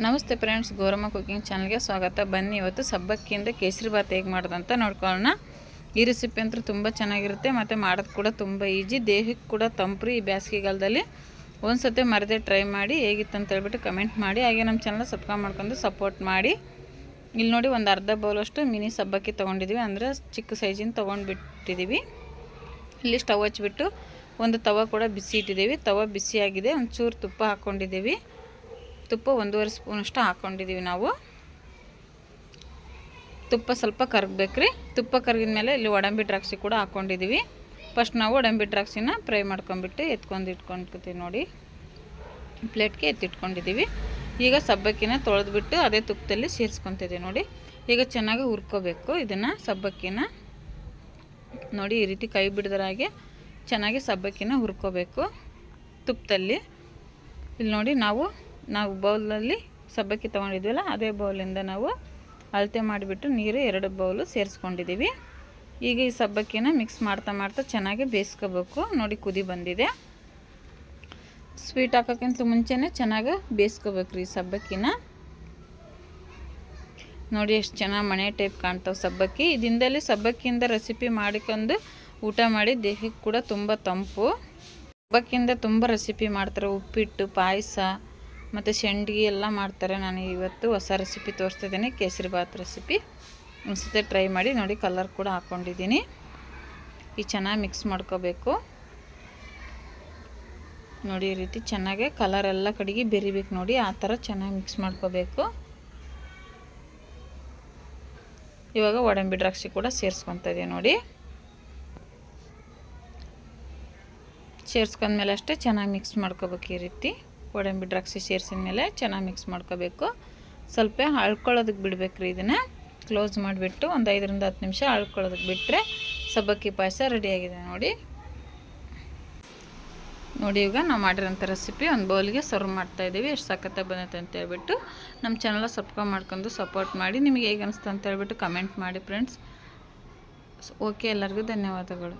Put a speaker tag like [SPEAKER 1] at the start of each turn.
[SPEAKER 1] ನಮಸ್ತೆ friends, Gowramma cooking ಚಾನಲ್ಗೆ ಸ್ವಾಗತ. ಬನ್ನಿ ಇವತ್ತು ಸಬ್ಬಕ್ಕಿಯಿಂದ ಕೇಸರಿ ಭಾತ್ ಹೇಗೆ ಮಾಡೋದಂತ ನೋಡ್ಕೊಳ್ಳೋಣ. ಈ ರೆಸಿಪಿ ಅಂತೂ ತುಂಬ ಚೆನ್ನಾಗಿರುತ್ತೆ, ಮತ್ತು ಮಾಡೋದು ಕೂಡ ತುಂಬ ಈಜಿ ದೇಹಕ್ಕೆ ಕೂಡ ತಂಪ್ರಿ ಈ ಬೇಸಿಗೆಗಾಲದಲ್ಲಿ ಒಂದು ಸತಿ ಮರದೇ ಟ್ರೈ ಮಾಡಿ ಹೇಗಿತ್ತು ಅಂತ ಹೇಳ್ಬಿಟ್ಟು ಕಮೆಂಟ್ ಮಾಡಿ. ಹಾಗೆ ನಮ್ಮ ಚಾನಲ್ ಸಬ್ಸ್ಕ್ರೈಬ್ ಮಾಡ್ಕೊಂಡು ಸಪೋರ್ಟ್ ಮಾಡಿ. ಇಲ್ಲಿ ನೋಡಿ ಒಂದು ಅರ್ಧ ಬೌಲಷ್ಟು ಮಿನಿ ಸಬ್ಬಕ್ಕಿ ತೊಗೊಂಡಿದ್ದೀವಿ ಅಂದರೆ ಚಿಕ್ಕ ಸೈಜಿನ ತೊಗೊಂಡ್ಬಿಟ್ಟಿದ್ದೀವಿ ಇಲ್ಲಿ ಸ್ಟವ್ ಹಚ್ಚಿಬಿಟ್ಟು ಒಂದು ತವ ಕೂಡ ಬಿಸಿ ಇಟ್ಟಿದ್ದೀವಿ ತವ ಬಿಸಿಯಾಗಿದೆ, ಒಂಚೂರು ತುಪ್ಪ ಹಾಕ್ಕೊಂಡಿದ್ದೀವಿ ತುಪ್ಪ ಒಂದೂವರೆ ಸ್ಪೂನಷ್ಟು ಹಾಕ್ಕೊಂಡಿದ್ದೀವಿ ನಾವು. ತುಪ್ಪ ಸ್ವಲ್ಪ ಕರಗಬೇಕ್ರಿ. ತುಪ್ಪ ಕರಗಿದ ಮೇಲೆ ಇಲ್ಲಿ ಒಡಂಬಿ ದ್ರಾಕ್ಷಿ ಕೂಡ ಹಾಕ್ಕೊಂಡಿದ್ದೀವಿ ಫಸ್ಟ್ ನಾವು ಒಡಂಬಿ ದ್ರಾಕ್ಷಿನ ಫ್ರೈ ಮಾಡ್ಕೊಂಬಿಟ್ಟು ಎತ್ಕೊಂಡು ಇಟ್ಕೊಂಡ್ಕೊತೀವಿ ನೋಡಿ. ಪ್ಲೇಟ್ಗೆ ಎತ್ತಿಟ್ಕೊಂಡಿದ್ದೀವಿ ಈಗ ಸಬ್ಬಕ್ಕಿನ ತೊಳೆದ್ಬಿಟ್ಟು ಅದೇ ತುಪ್ಪದಲ್ಲಿ ಸೇರಿಸ್ಕೊತಿದ್ದೀವಿ ನೋಡಿ. ಈಗ ಚೆನ್ನಾಗಿ ಹುರ್ಕೋಬೇಕು ಇದನ್ನು ಸಬ್ಬಕ್ಕಿನ. ನೋಡಿ ಈ ರೀತಿ ಕೈ ಬಿಡದ್ರಾಗೆ ಚೆನ್ನಾಗಿ ಸಬ್ಬಕ್ಕಿನ ಹುರ್ಕೋಬೇಕು ತುಪ್ಪದಲ್ಲಿ. ಇಲ್ಲಿ ನೋಡಿ ನಾವು ನಾವು ಬೌಲಲ್ಲಿ ಸಬ್ಬಕ್ಕಿ ತೊಗೊಂಡಿದ್ವಲ್ಲ, ಅದೇ ಬೌಲಿಂದ ನಾವು ಅಳತೆ ಮಾಡಿಬಿಟ್ಟು ನೀರು ಎರಡು ಬೌಲು ಸೇರಿಸ್ಕೊಂಡಿದ್ದೀವಿ. ಈಗ ಈ ಸಬ್ಬಕ್ಕಿನ ಮಿಕ್ಸ್ ಮಾಡ್ತಾ ಮಾಡ್ತಾ ಚೆನ್ನಾಗಿ ಬೇಯಿಸ್ಕೋಬೇಕು. ನೋಡಿ ಕುದಿ ಬಂದಿದೆ. ಸ್ವೀಟ್ ಹಾಕೋಕ್ಕಿಂತ ಮುಂಚೆನೇ ಚೆನ್ನಾಗಿ ಬೇಯಿಸ್ಕೋಬೇಕು ರೀ ಸಬ್ಬಕ್ಕಿನ. ನೋಡಿ ಎಷ್ಟು ಚೆನ್ನಾಗಿ ಮನೆ ಟೈಪ್ ಕಾಣ್ತಾವೆ ಸಬ್ಬಕ್ಕಿ. ಇದರಿಂದಲೇ ಸಬ್ಬಕ್ಕಿಯಿಂದ ರೆಸಿಪಿ ಮಾಡಿಕೊಂಡು ಊಟ ಮಾಡಿ ದೇಹಕ್ಕೆ ಕೂಡ ತುಂಬ ತಂಪು. ಸಬ್ಬಕ್ಕಿಯಿಂದ ತುಂಬ ರೆಸಿಪಿ ಮಾಡ್ತಾರೆ. ಉಪ್ಪಿಟ್ಟು, ಪಾಯಸ. ಮತ್ತು ಶಂಡ್ಗಿ ಎಲ್ಲ ಮಾಡ್ತಾರೆ. ನಾನು ಇವತ್ತು ಹೊಸ ರೆಸಿಪಿ ತೋರಿಸ್ತಿದ್ದೀನಿ. ಕೇಸರಿ ಭಾತ್ ರೆಸಿಪಿ ಒಂದ್ಸತಿ ಟ್ರೈ ಮಾಡಿ ನೋಡಿ ಕಲರ್ ಕೂಡ ಹಾಕ್ಕೊಂಡಿದ್ದೀನಿ ಈ ಚೆನ್ನಾಗಿ ಮಿಕ್ಸ್ ಮಾಡ್ಕೋಬೇಕು. ನೋಡಿ, ಈ ರೀತಿ ಚೆನ್ನಾಗೆ ಕಲರ್ ಎಲ್ಲ ಕಡೆಗೆ ಬೆರಿಬೇಕು ನೋಡಿ, ಆ ಥರ ಚೆನ್ನಾಗಿ ಮಿಕ್ಸ್ ಮಾಡ್ಕೋಬೇಕು. ಇವಾಗ ಒಡಂಬಿ ದ್ರಾಕ್ಷಿ ಕೂಡ ಸೇರಿಸ್ಕೊತ ಇದೆ ನೋಡಿ. ಸೇರಿಸ್ಕೊಂಡ್ಮೇಲೆ ಅಷ್ಟೇ ಚೆನ್ನಾಗಿ ಮಿಕ್ಸ್ ಮಾಡ್ಕೋಬೇಕು ಈ ರೀತಿ. ಗೋಡಂಬಿ ದ್ರಾಕ್ಷಿ ಸೇರಿಸಿದ ಮೇಲೆ ಚೆನ್ನಾಗಿ ಮಿಕ್ಸ್ ಮಾಡ್ಕೋಬೇಕು. ಸ್ವಲ್ಪ ಅಳ್ಕೊಳ್ಳೋದಕ್ಕೆ ಬಿಡಬೇಕ್ರಿ ಇದನ್ನು. ಕ್ಲೋಸ್ ಮಾಡಿಬಿಟ್ಟು ಒಂದು ಐದರಿಂದ ಹತ್ತು ನಿಮಿಷ ಅಳ್ಕೊಳ್ಳೋದಕ್ಕೆ ಬಿಟ್ಟರೆ ಸಬ್ಬಕ್ಕಿ ಪಾಯಸ ರೆಡಿಯಾಗಿದೆ ನೋಡಿ. ನೋಡಿ ಈಗ ನಾವು ಮಾಡಿರೋಂಥ ರೆಸಿಪಿ ಒಂದು ಬೌಲ್ಗೆ ಸರ್ವ್ ಮಾಡ್ತಾಯಿದ್ದೀವಿ ಎಷ್ಟು ಸಖತ್ತಾಗಿ ಬಂದೈತೆ ಅಂತ ಹೇಳ್ಬಿಟ್ಟು ನಮ್ಮ ಚಾನಲ್ ಸಬ್ಸ್ಕ್ರೈಬ್ ಮಾಡ್ಕೊಂಡು ಸಪೋರ್ಟ್ ಮಾಡಿ. ನಿಮಗೆ ಹೇಗೆ ಅನಿಸ್ತು ಅಂತ ಹೇಳ್ಬಿಟ್ಟು ಕಮೆಂಟ್ ಮಾಡಿ ಫ್ರೆಂಡ್ಸ್ ಓಕೆ ಎಲ್ಲರಿಗೂ ಧನ್ಯವಾದಗಳು.